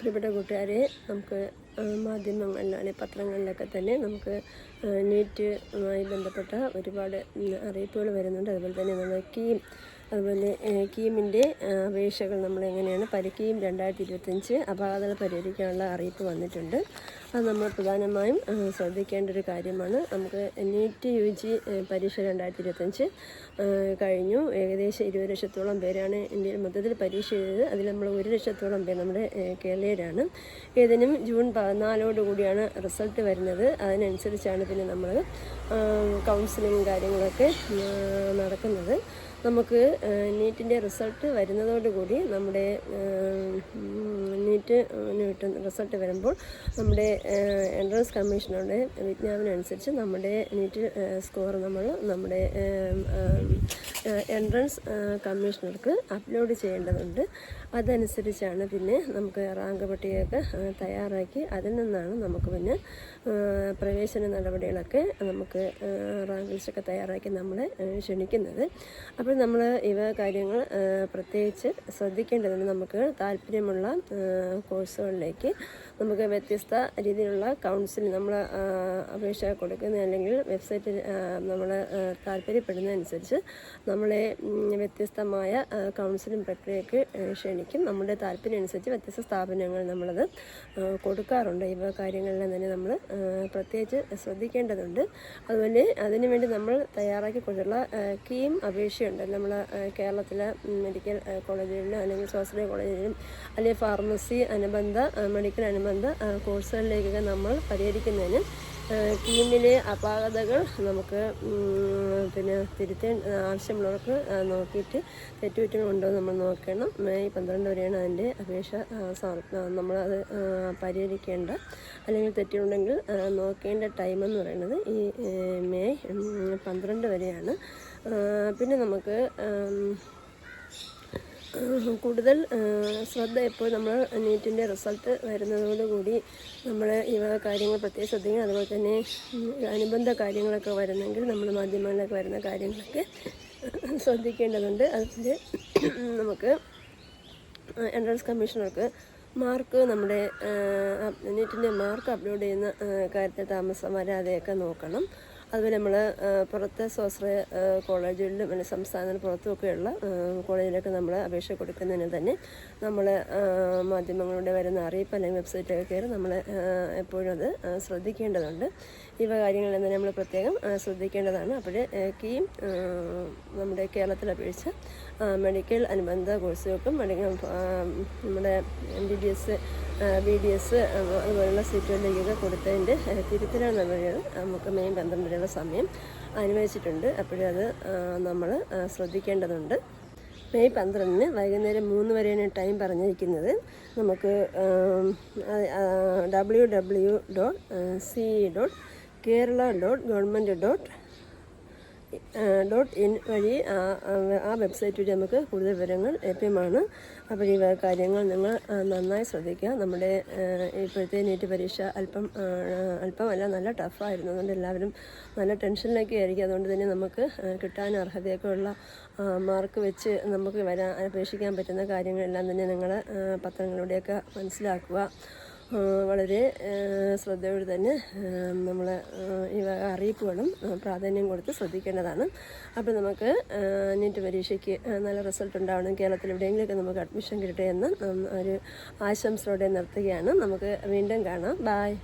പ്രിയപ്പെട്ട കൂട്ടുകാരെ നമുക്ക് മാധ്യമങ്ങളിൽ അല്ലെങ്കിൽ പത്രങ്ങളിലൊക്കെ തന്നെ നമുക്ക് നെറ്റുമായി ബന്ധപ്പെട്ട ഒരുപാട് അറിയിപ്പുകൾ വരുന്നുണ്ട്. അതുപോലെ തന്നെ നമ്മൾ കീം അതുപോലെ കീമിന്റെ അപേക്ഷകൾ നമ്മൾ എങ്ങനെയാണ് പരിക്കീം രണ്ടായിരത്തി ഇരുപത്തഞ്ച് അപാകതകൾ പരിഹരിക്കാനുള്ള അറിയിപ്പ് വന്നിട്ടുണ്ട്. അത് നമ്മൾ പ്രധാനമായും ശ്രദ്ധിക്കേണ്ട ഒരു കാര്യമാണ്. നമുക്ക് നീറ്റ് യു ജി പരീക്ഷ രണ്ടായിരത്തി ഇരുപത്തഞ്ച് കഴിഞ്ഞു. ഏകദേശം ഇരുപത് ലക്ഷത്തോളം പേരാണ് ഇന്ത്യയിൽ മൊത്തത്തിൽ പരീക്ഷ എഴുതിയത്. അതിൽ നമ്മൾ ഒരു ലക്ഷത്തോളം പേർ നമ്മുടെ കേരളീയരാണ്. ഏതിനും ജൂൺ പതിനാലോട് കൂടിയാണ് റിസൾട്ട് വരുന്നത്. അതിനനുസരിച്ചാണ് പിന്നെ നമ്മൾ കൗൺസിലിംഗ് കാര്യങ്ങളൊക്കെ നടക്കുന്നത്. നമുക്ക് നീറ്റിന്റെ റിസൾട്ട് വരുന്നതോടുകൂടി നമ്മുടെ നീറ്റ് കിട്ടുന്ന റിസൾട്ട് വരുമ്പോൾ നമ്മുടെ എൻട്രൻസ് കമ്മീഷനോടെ വിജ്ഞാപനം അനുസരിച്ച് നമ്മുടെ നീറ്റ് സ്കോർ നമ്മൾ നമ്മുടെ എൻട്രൻസ് കമ്മീഷണർക്ക് അപ്ലോഡ് ചെയ്യേണ്ടതുണ്ട്. അതനുസരിച്ചാണ് പിന്നെ നമുക്ക് റാങ്ക് പട്ടികയൊക്കെ തയ്യാറാക്കി അതിൽ നിന്നാണ് നമുക്ക് പിന്നെ പ്രവേശന നടപടികളൊക്കെ നമുക്ക് റാങ്ക് ലിസ്റ്റൊക്കെ തയ്യാറാക്കി നമ്മളെ ക്ഷണിക്കുന്നത്. അപ്പോൾ നമ്മൾ ഇവ കാര്യങ്ങൾ പ്രത്യേകിച്ച് ശ്രദ്ധിക്കേണ്ടതുണ്ട്. നമുക്ക് താല്പര്യമുള്ള കോഴ്സുകളിലേക്ക് നമുക്ക് വ്യത്യസ്ത രീതിയിലുള്ള കൗൺസിൽ നമ്മൾ അപേക്ഷ കൊടുക്കുന്ന അല്ലെങ്കിൽ വെബ്സൈറ്റിൽ നമ്മൾ താല്പര്യപ്പെടുന്നതനുസരിച്ച് നമ്മളെ വ്യത്യസ്തമായ കൗൺസിലിംഗ് പ്രക്രിയയ്ക്ക് ക്ഷണിക്കും. നമ്മുടെ താല്പര്യം അനുസരിച്ച് വ്യത്യസ്ത സ്ഥാപനങ്ങൾ നമ്മളത് കൊടുക്കാറുണ്ട്. ഇവ കാര്യങ്ങളെല്ലാം തന്നെ നമ്മൾ പ്രത്യേകിച്ച് ശ്രദ്ധിക്കേണ്ടതുണ്ട്. അതുപോലെ അതിനുവേണ്ടി നമ്മൾ തയ്യാറാക്കി കൊണ്ടുള്ള കീം അപേക്ഷയുണ്ട്. നമ്മൾ കേരളത്തിലെ മെഡിക്കൽ കോളേജുകളിലും അല്ലെങ്കിൽ സ്വാശ്രയ കോളേജുകളിലും അല്ലെങ്കിൽ ഫാർമസി അനുബന്ധ മെഡിക്കൽ അനുബന്ധ കോഴ്സുകളിലേക്കൊക്കെ നമ്മൾ പരിഹരിക്കുന്നതിന് കീമിലെ അപാകതകൾ നമുക്ക് പിന്നെ തിരുത്താൻ ആവശ്യമുള്ളവർക്ക് നോക്കിയിട്ട് തെറ്റുകുറ്റങ്ങളുണ്ടോ നമ്മൾ നോക്കണം. മെയ് പന്ത്രണ്ട് വരെയാണ് അതിന്റെ അപേക്ഷ നമ്മളത് പരിഹരിക്കേണ്ട അല്ലെങ്കിൽ തെറ്റുണ്ടെങ്കിൽ നോക്കേണ്ട ടൈം എന്ന് പറയുന്നത് ഈ മെയ് പന്ത്രണ്ട് വരെയാണ്. പിന്നെ നമുക്ക് കൂടുതൽ ശ്രദ്ധ ഇപ്പോൾ നമ്മൾ നീറ്റിന്റെ റിസൾട്ട് വരുന്നതോടുകൂടി നമ്മൾ ഈ വക കാര്യങ്ങൾ പ്രത്യേകം ശ്രദ്ധിക്കുക അതുപോലെ തന്നെ അനുബന്ധ കാര്യങ്ങളൊക്കെ വരുന്നെങ്കിൽ നമ്മൾ മാധ്യമങ്ങളിലൊക്കെ വരുന്ന കാര്യങ്ങളൊക്കെ ശ്രദ്ധിക്കേണ്ടതുണ്ട്. അതിന് നമുക്ക് എൻട്രൻസ് കമ്മീഷണർക്ക് മാർക്ക് നമ്മുടെ നീറ്റിന്റെ മാർക്ക് അപ്ലോഡ് ചെയ്യുന്ന കാര്യത്തെ കാര്യത്തിൽ താമസം വരാതെയൊക്കെ നോക്കണം. അതുപോലെ നമ്മൾ പുറത്തെ സ്വാശ്രയ കോളേജുകളിലും അല്ലെങ്കിൽ സംസ്ഥാനത്തിന് പുറത്തുമൊക്കെയുള്ള കോളേജിലൊക്കെ നമ്മൾ അപേക്ഷ കൊടുക്കുന്നതിന് തന്നെ നമ്മൾ മാധ്യമങ്ങളുടെ വരുന്ന അറിയിപ്പ് അല്ലെങ്കിൽ വെബ്സൈറ്റൊക്കെ കയറി നമ്മൾ എപ്പോഴും അത് ശ്രദ്ധിക്കേണ്ടതുണ്ട്. ഇവ കാര്യങ്ങളിൽ നമ്മൾ പ്രത്യേകം ശ്രദ്ധിക്കേണ്ടതാണ്. അപ്പോഴേ കീം നമ്മുടെ കേരളത്തിൽ അപേക്ഷിച്ച് മെഡിക്കൽ അനുബന്ധ കോഴ്സുകൾക്കും മെഡിക്കൽ നമ്മുടെ M B B S B D S അതുപോലുള്ള സീറ്റുകളിലേക്കൊക്കെ കൊടുത്തതിന്റെ തിരുത്തലാണ്. നമുക്ക് മെയ് പന്ത്രണ്ട് വരെയുള്ള സമയം അനുവദിച്ചിട്ടുണ്ട്. അപ്പോഴത് നമ്മൾ ശ്രദ്ധിക്കേണ്ടതുണ്ട്. മെയ് പന്ത്രണ്ടിന് വൈകുന്നേരം മൂന്ന് വരെയാണ് ടൈം പറഞ്ഞിരിക്കുന്നത്. നമുക്ക് W W dot C dot Kerala dot government dot dot in വഴി ആ വെബ്സൈറ്റ് വഴി നമുക്ക് കൂടുതൽ വിവരങ്ങൾ ലഭ്യമാണ്. അപ്പോൾ ഈ കാര്യങ്ങൾ നിങ്ങൾ നന്നായി ശ്രദ്ധിക്കുക. നമ്മുടെ ഇപ്പോഴത്തെ നീറ്റ് പരീക്ഷ അല്പം അല്പമല്ല നല്ല ടഫായിരുന്നു അതുകൊണ്ട് എല്ലാവരും നല്ല ടെൻഷനിലൊക്കെ ആയിരിക്കും. അതുകൊണ്ട് തന്നെ നമുക്ക് കിട്ടാൻ അർഹതയൊക്കെ ഉള്ള മാർക്ക് വെച്ച് നമുക്ക് വരാൻ അപേക്ഷിക്കാൻ പറ്റുന്ന കാര്യങ്ങളെല്ലാം തന്നെ നിങ്ങൾ പത്രങ്ങളിലൂടെയൊക്കെ മനസ്സിലാക്കുക. വളരെ ശ്രദ്ധയോടെ തന്നെ നമ്മൾ ഈ അറിയിപ്പുകളും പ്രാധാന്യം കൊടുത്ത് ശ്രദ്ധിക്കേണ്ടതാണ്. അപ്പോൾ നമുക്ക് നീറ്റ് പരീക്ഷയ്ക്ക് നല്ല റിസൾട്ട് ഉണ്ടാവണം. കേരളത്തിൽ എവിടെയെങ്കിലുമൊക്കെ നമുക്ക് അഡ്മിഷൻ കിട്ടട്ടെ എന്ന് ഒരു ആശംസയോടെ നിർത്തുകയാണ്. നമുക്ക് വീണ്ടും കാണാം. ബായ്